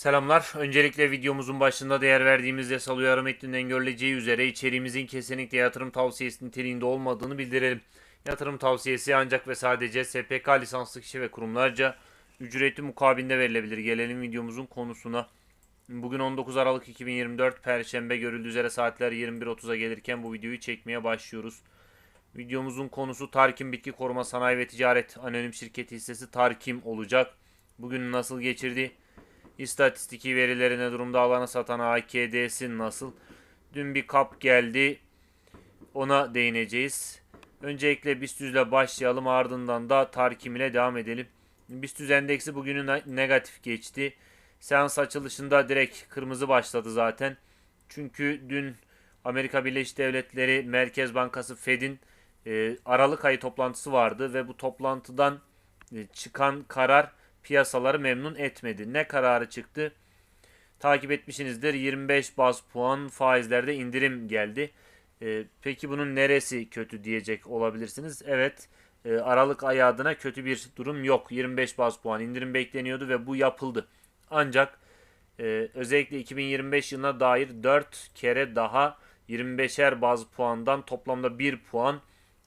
Selamlar. Öncelikle videomuzun başında değer verdiğimiz yasal uyarı metninden görüleceği üzere içeriğimizin kesinlikle yatırım tavsiyesi niteliğinde olmadığını bildirelim. Yatırım tavsiyesi ancak ve sadece SPK lisanslı kişi ve kurumlarca ücretli mukabilinde verilebilir. Gelelim videomuzun konusuna. Bugün 19 Aralık 2024 Perşembe görüldüğü üzere saatler 21.30'a gelirken bu videoyu çekmeye başlıyoruz. Videomuzun konusu Tarkim Bitki Koruma Sanayi ve Ticaret Anonim Şirketi hissesi Tarkim olacak. Bugün nasıl geçirdi? İstatistiki verilerine durumda alanı satan AKD'si nasıl? Dün bir kap geldi. Ona değineceğiz. Öncelikle BIST ile başlayalım ardından da Tarkim ile devam edelim. BIST endeksi bugünü ne- negatif geçti. Seans açılışında direkt kırmızı başladı zaten. Çünkü dün Amerika Birleşik Devletleri Merkez Bankası Fed'in e, Aralık ayı toplantısı vardı ve bu toplantıdan e, çıkan karar piyasaları memnun etmedi. Ne kararı çıktı? Takip etmişsinizdir. 25 baz puan faizlerde indirim geldi. E, peki bunun neresi kötü diyecek olabilirsiniz. Evet e, Aralık ayı adına kötü bir durum yok. 25 baz puan indirim bekleniyordu ve bu yapıldı. Ancak e, özellikle 2025 yılına dair 4 kere daha 25'er baz puandan toplamda 1 puan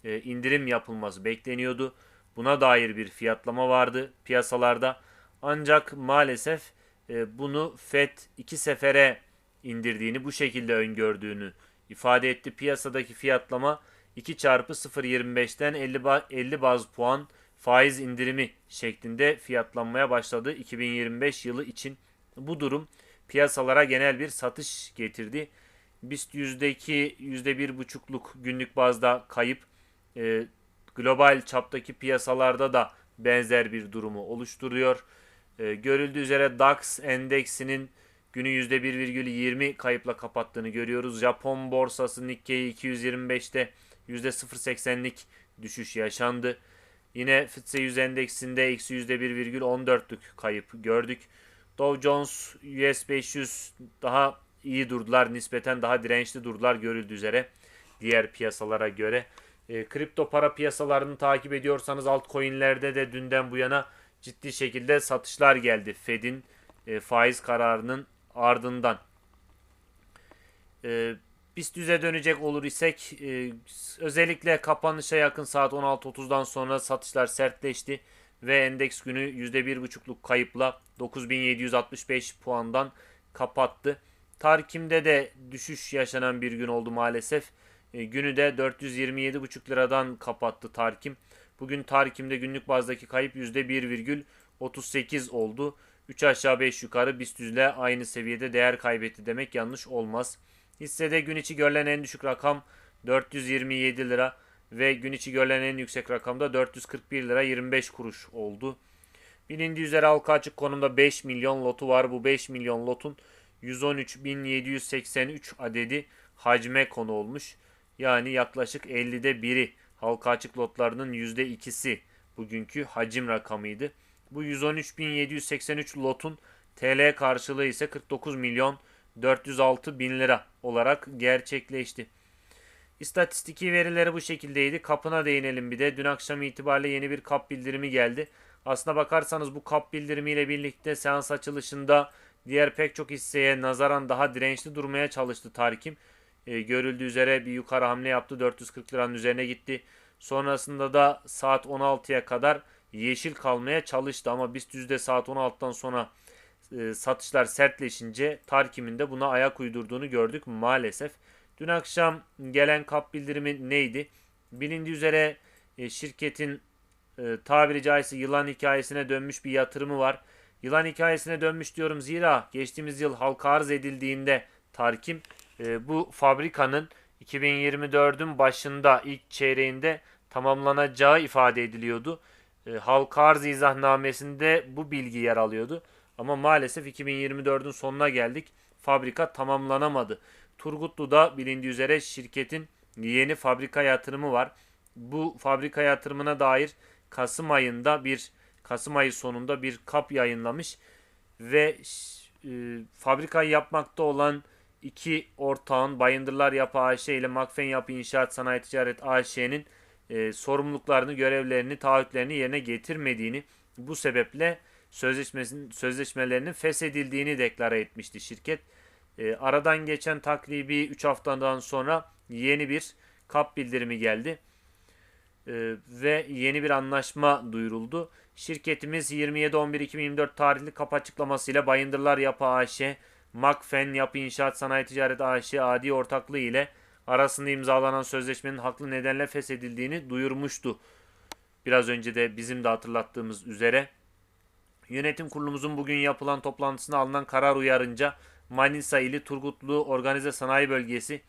e, indirim yapılması bekleniyordu. Buna dair bir fiyatlama vardı piyasalarda. Ancak maalesef e, bunu FED iki sefere indirdiğini, bu şekilde öngördüğünü ifade etti. Piyasadaki fiyatlama 2 çarpı 0.25'ten 50, ba- 50 baz puan faiz indirimi şeklinde fiyatlanmaya başladı 2025 yılı için. Bu durum piyasalara genel bir satış getirdi. BIST yüzdeki %1,5'luk günlük bazda kayıp e, global çaptaki piyasalarda da benzer bir durumu oluşturuyor. E, görüldüğü üzere DAX endeksinin günü %1,20 kayıpla kapattığını görüyoruz. Japon borsası Nikkei 225'te %0.80'lik düşüş yaşandı. Yine FTSE 100 endeksinde eksi %1,14'lük kayıp gördük. Dow Jones, US 500 daha iyi durdular. Nispeten daha dirençli durdular görüldüğü üzere diğer piyasalara göre. E, kripto para piyasalarını takip ediyorsanız altcoin'lerde de dünden bu yana ciddi şekilde satışlar geldi. Fed'in e, faiz kararının ardından. E, BIST düze dönecek olur isek e, özellikle kapanışa yakın saat 16.30'dan sonra satışlar sertleşti ve endeks günü %1,5'luk kayıpla 9765 puandan kapattı. Tarkim'de de düşüş yaşanan bir gün oldu maalesef. E, günü de 427,5 liradan kapattı Tarkim. Bugün Tarkim'de günlük bazdaki kayıp %1,38 oldu. 3 aşağı 5 yukarı BIST ile aynı seviyede değer kaybetti demek yanlış olmaz. Hissede gün içi görülen en düşük rakam 427 lira ve gün içi görülen en yüksek rakam da 441 lira 25 kuruş oldu. Bilindiği üzere halka açık konumda 5 milyon lotu var. Bu 5 milyon lotun 113.783 adedi hacme konu olmuş. Yani yaklaşık 50'de biri halka açık lotlarının %2'si bugünkü hacim rakamıydı. Bu 113.783 lotun TL karşılığı ise 49 milyon 406 bin lira olarak gerçekleşti. İstatistiki verileri bu şekildeydi. Kapına değinelim bir de. Dün akşam itibariyle yeni bir kap bildirimi geldi. Aslına bakarsanız bu kap bildirimiyle birlikte seans açılışında diğer pek çok hisseye nazaran daha dirençli durmaya çalıştı Tarkim. E, görüldüğü üzere bir yukarı hamle yaptı. 440 liranın üzerine gitti. Sonrasında da saat 16'ya kadar yeşil kalmaya çalıştı ama BIST yüzde saat 16'dan sonra e, satışlar sertleşince Tarkim'in de buna ayak uydurduğunu gördük maalesef. Dün akşam gelen kap bildirimi neydi? Bilindiği üzere e, şirketin e, tabiri caizse yılan hikayesine dönmüş bir yatırımı var. Yılan hikayesine dönmüş diyorum zira geçtiğimiz yıl halka arz edildiğinde Tarkim e, bu fabrikanın 2024'ün başında ilk çeyreğinde tamamlanacağı ifade ediliyordu. E, halka arz izahnamesinde bu bilgi yer alıyordu. Ama maalesef 2024'ün sonuna geldik. Fabrika tamamlanamadı. Turgutlu'da bilindiği üzere şirketin yeni fabrika yatırımı var. Bu fabrika yatırımına dair Kasım ayında bir Kasım ayı sonunda bir kap yayınlamış ve e, fabrikayı yapmakta olan iki ortağın Bayındırlar Yapı AŞ ile Makfen Yapı İnşaat Sanayi Ticaret AŞ'nin e, sorumluluklarını, görevlerini, taahhütlerini yerine getirmediğini bu sebeple sözleşmesinin sözleşmelerinin feshedildiğini deklare etmişti şirket. E, aradan geçen takribi 3 haftadan sonra yeni bir kap bildirimi geldi. E, ve yeni bir anlaşma duyuruldu. Şirketimiz 27.11.2024 tarihli kap açıklamasıyla Bayındırlar Yapı AŞ, Makfen Yapı İnşaat Sanayi Ticaret AŞ adi ortaklığı ile arasında imzalanan sözleşmenin haklı nedenle feshedildiğini duyurmuştu. Biraz önce de bizim de hatırlattığımız üzere. Yönetim kurulumuzun bugün yapılan toplantısına alınan karar uyarınca Manisa ili Turgutlu Organize Sanayi Bölgesi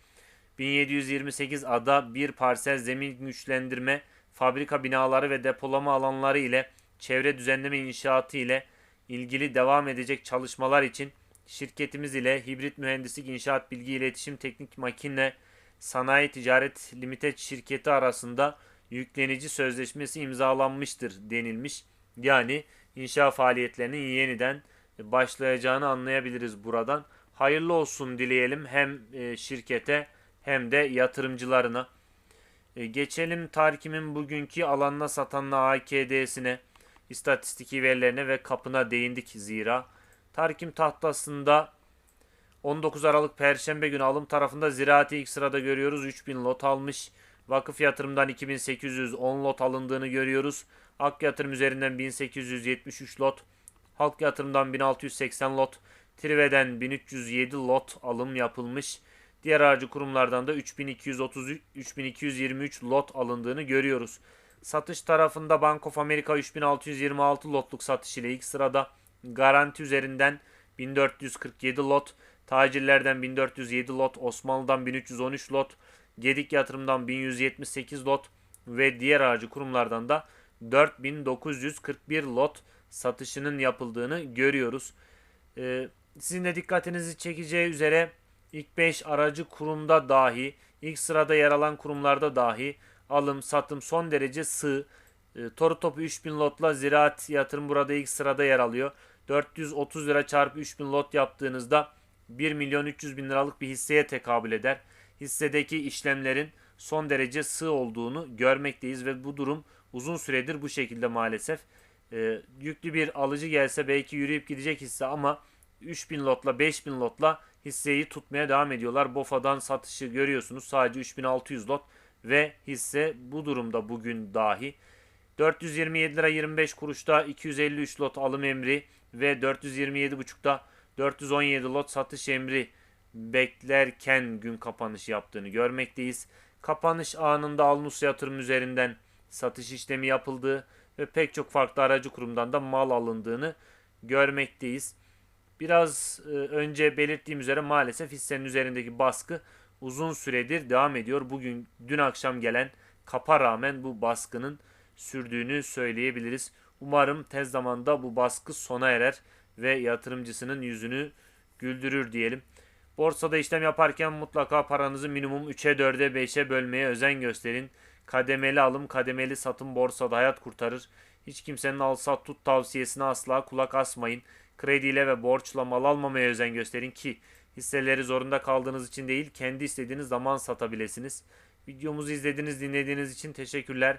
1728 ada bir parsel zemin güçlendirme, fabrika binaları ve depolama alanları ile çevre düzenleme inşaatı ile ilgili devam edecek çalışmalar için şirketimiz ile Hibrit Mühendislik İnşaat Bilgi İletişim Teknik Makine Sanayi Ticaret Limited şirketi arasında yüklenici sözleşmesi imzalanmıştır denilmiş. Yani inşa faaliyetlerinin yeniden başlayacağını anlayabiliriz buradan. Hayırlı olsun dileyelim hem e, şirkete hem de yatırımcılarına. E, geçelim Tarkim'in bugünkü alanına satanla AKD'sine, istatistiki verilerine ve kapına değindik zira. Tarkim tahtasında 19 Aralık Perşembe günü alım tarafında ziraati ilk sırada görüyoruz. 3000 lot almış. Vakıf yatırımdan 2810 lot alındığını görüyoruz. Ak yatırım üzerinden 1873 lot. Halk yatırımdan 1680 lot. Trive'den 1307 lot alım yapılmış. Diğer aracı kurumlardan da 3233 3223 lot alındığını görüyoruz. Satış tarafında Bank of America 3626 lotluk satış ile ilk sırada. Garanti üzerinden 1447 lot, tacirlerden 1407 lot, Osmanlı'dan 1313 lot, Gedik yatırımdan 1178 lot ve diğer aracı kurumlardan da 4941 lot satışının yapıldığını görüyoruz. Ee, sizin de dikkatinizi çekeceği üzere ilk 5 aracı kurumda dahi, ilk sırada yer alan kurumlarda dahi alım, satım son derece sığ. E, Toru topu 3000 lotla ziraat yatırım burada ilk sırada yer alıyor. 430 lira çarpı 3000 lot yaptığınızda 1 milyon 300 bin liralık bir hisseye tekabül eder. Hissedeki işlemlerin son derece sığ olduğunu görmekteyiz ve bu durum uzun süredir bu şekilde maalesef. E, yüklü bir alıcı gelse belki yürüyüp gidecek hisse ama 3000 lotla 5000 lotla hisseyi tutmaya devam ediyorlar. BOFA'dan satışı görüyorsunuz sadece 3600 lot ve hisse bu durumda bugün dahi. 427 lira 25 kuruşta 253 lot alım emri ve 427,5'da 417 lot satış emri beklerken gün kapanış yaptığını görmekteyiz. Kapanış anında Alnus yatırım üzerinden satış işlemi yapıldığı ve pek çok farklı aracı kurumdan da mal alındığını görmekteyiz. Biraz e, önce belirttiğim üzere maalesef hissenin üzerindeki baskı uzun süredir devam ediyor. Bugün dün akşam gelen kapa rağmen bu baskının sürdüğünü söyleyebiliriz. Umarım tez zamanda bu baskı sona erer ve yatırımcısının yüzünü güldürür diyelim. Borsada işlem yaparken mutlaka paranızı minimum 3'e 4'e 5'e bölmeye özen gösterin. Kademeli alım, kademeli satım borsada hayat kurtarır. Hiç kimsenin al sat tut tavsiyesine asla kulak asmayın. Krediyle ve borçla mal almamaya özen gösterin ki hisseleri zorunda kaldığınız için değil kendi istediğiniz zaman satabilirsiniz. Videomuzu izlediğiniz dinlediğiniz için teşekkürler.